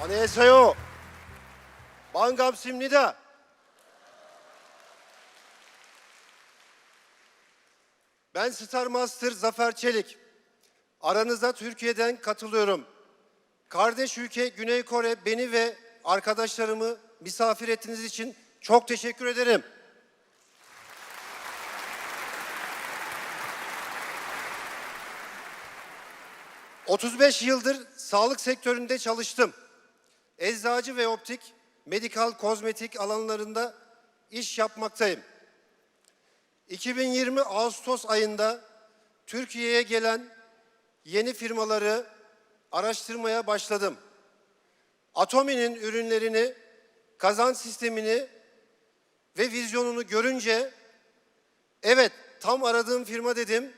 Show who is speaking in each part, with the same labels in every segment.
Speaker 1: 안녕하세요. 반갑습니다. Ben Star Master Zafer Çelik. Aranıza Türkiye'den katılıyorum. Kardeş ülke Güney Kore beni ve arkadaşlarımı misafir ettiğiniz için çok teşekkür ederim. ...35 yıldır sağlık sektöründe çalıştım. Eczacı ve optik, medikal kozmetik alanlarında iş yapmaktayım. 2020 Ağustos ayında Türkiye'ye gelen yeni firmaları araştırmaya başladım. Atomi'nin ürünlerini, kazanç sistemini ve vizyonunu görünce evet tam aradığım firma dedim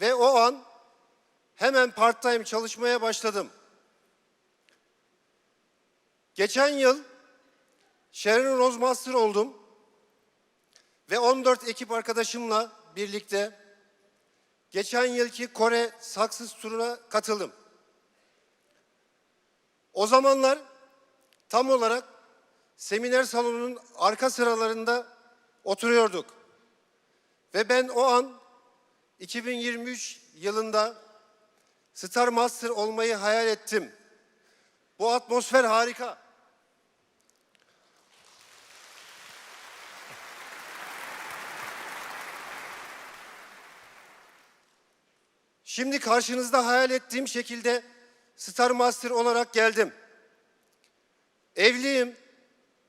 Speaker 1: ve o an hemen part-time çalışmaya başladım. Geçen yıl Sharon Rose Master oldum ve 14 ekip arkadaşımla birlikte geçen yılki Kore Success turuna katıldım. O zamanlar tam olarak seminer salonunun arka sıralarında oturuyorduk. Ve ben o an 2023 yılında Star Master olmayı hayal ettim. Bu atmosfer harika. Şimdi karşınızda hayal ettiğim şekilde Star Master olarak geldim. Evliyim,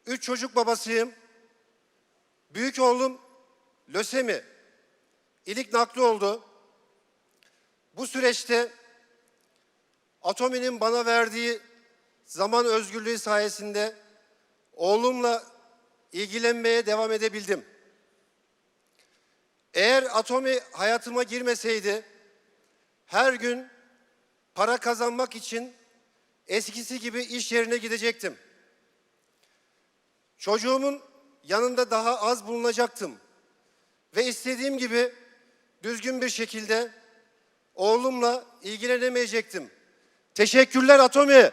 Speaker 1: üç çocuk babasıyım. Büyük oğlum lösemi, ilik nakli oldu. Bu süreçte Atomi'nin bana verdiği zaman özgürlüğü sayesinde oğlumla ilgilenmeye devam edebildim. Eğer Atomi hayatıma girmeseydi, her gün para kazanmak için eskisi gibi iş yerine gidecektim. Çocuğumun yanında daha az bulunacaktım. Ve istediğim gibi düzgün bir şekilde oğlumla ilgilenemeyecektim. Teşekkürler Atomi.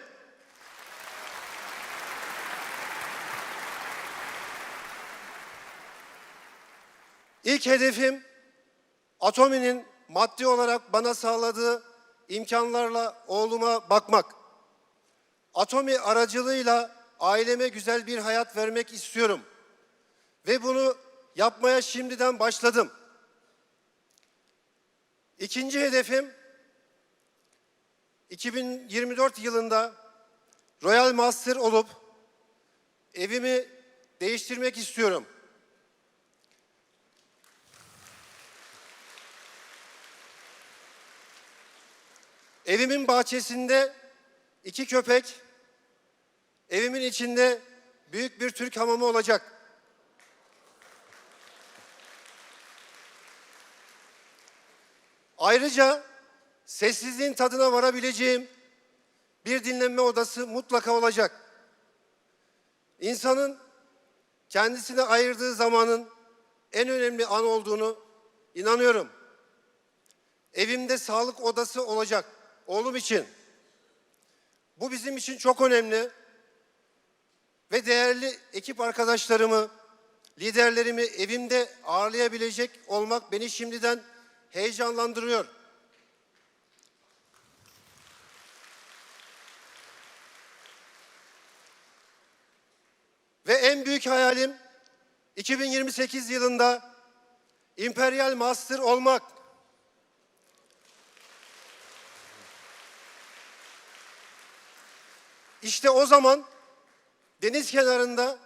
Speaker 1: İlk hedefim Atomi'nin maddi olarak bana sağladığı imkanlarla oğluma bakmak. Atomi aracılığıyla aileme güzel bir hayat vermek istiyorum. Ve bunu yapmaya şimdiden başladım. İkinci hedefim 2024 yılında Royal Master olup evimi değiştirmek istiyorum. Evimin bahçesinde iki köpek, evimin içinde büyük bir Türk hamamı olacak. Ayrıca sessizliğin tadına varabileceğim bir dinlenme odası mutlaka olacak. İnsanın kendisine ayırdığı zamanın en önemli an olduğunu inanıyorum. Evimde sağlık odası olacak oğlum için. Bu bizim için çok önemli. Ve değerli ekip arkadaşlarımı, liderlerimi evimde ağırlayabilecek olmak beni şimdiden heyecanlandırıyor. Ve en büyük hayalim 2028 yılında Imperial Master olmak. İşte o zaman deniz kenarında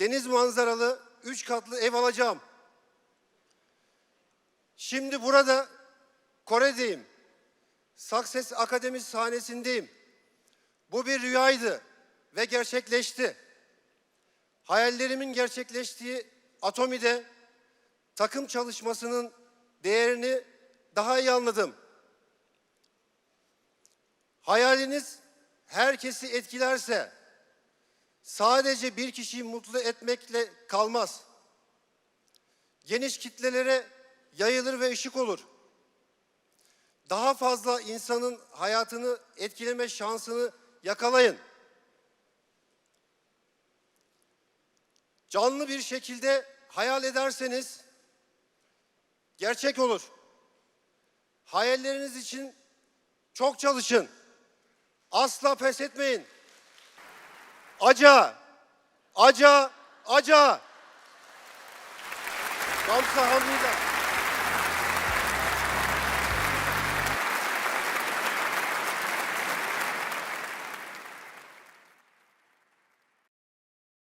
Speaker 1: deniz manzaralı üç katlı ev alacağım. Şimdi burada Kore'deyim. Success Akademi sahnesindeyim. Bu bir rüyaydı ve gerçekleşti. Hayallerimin gerçekleştiği Atomi'de takım çalışmasının değerini daha iyi anladım. Hayaliniz herkesi etkilerse sadece bir kişiyi mutlu etmekle kalmaz. Geniş kitlelere yayılır ve ışık olur. Daha fazla insanın hayatını etkileme şansını yakalayın. Canlı bir şekilde hayal ederseniz gerçek olur. Hayalleriniz için çok çalışın. Asla pes etmeyin. Aca, aca, aca. Gamsa Hamida.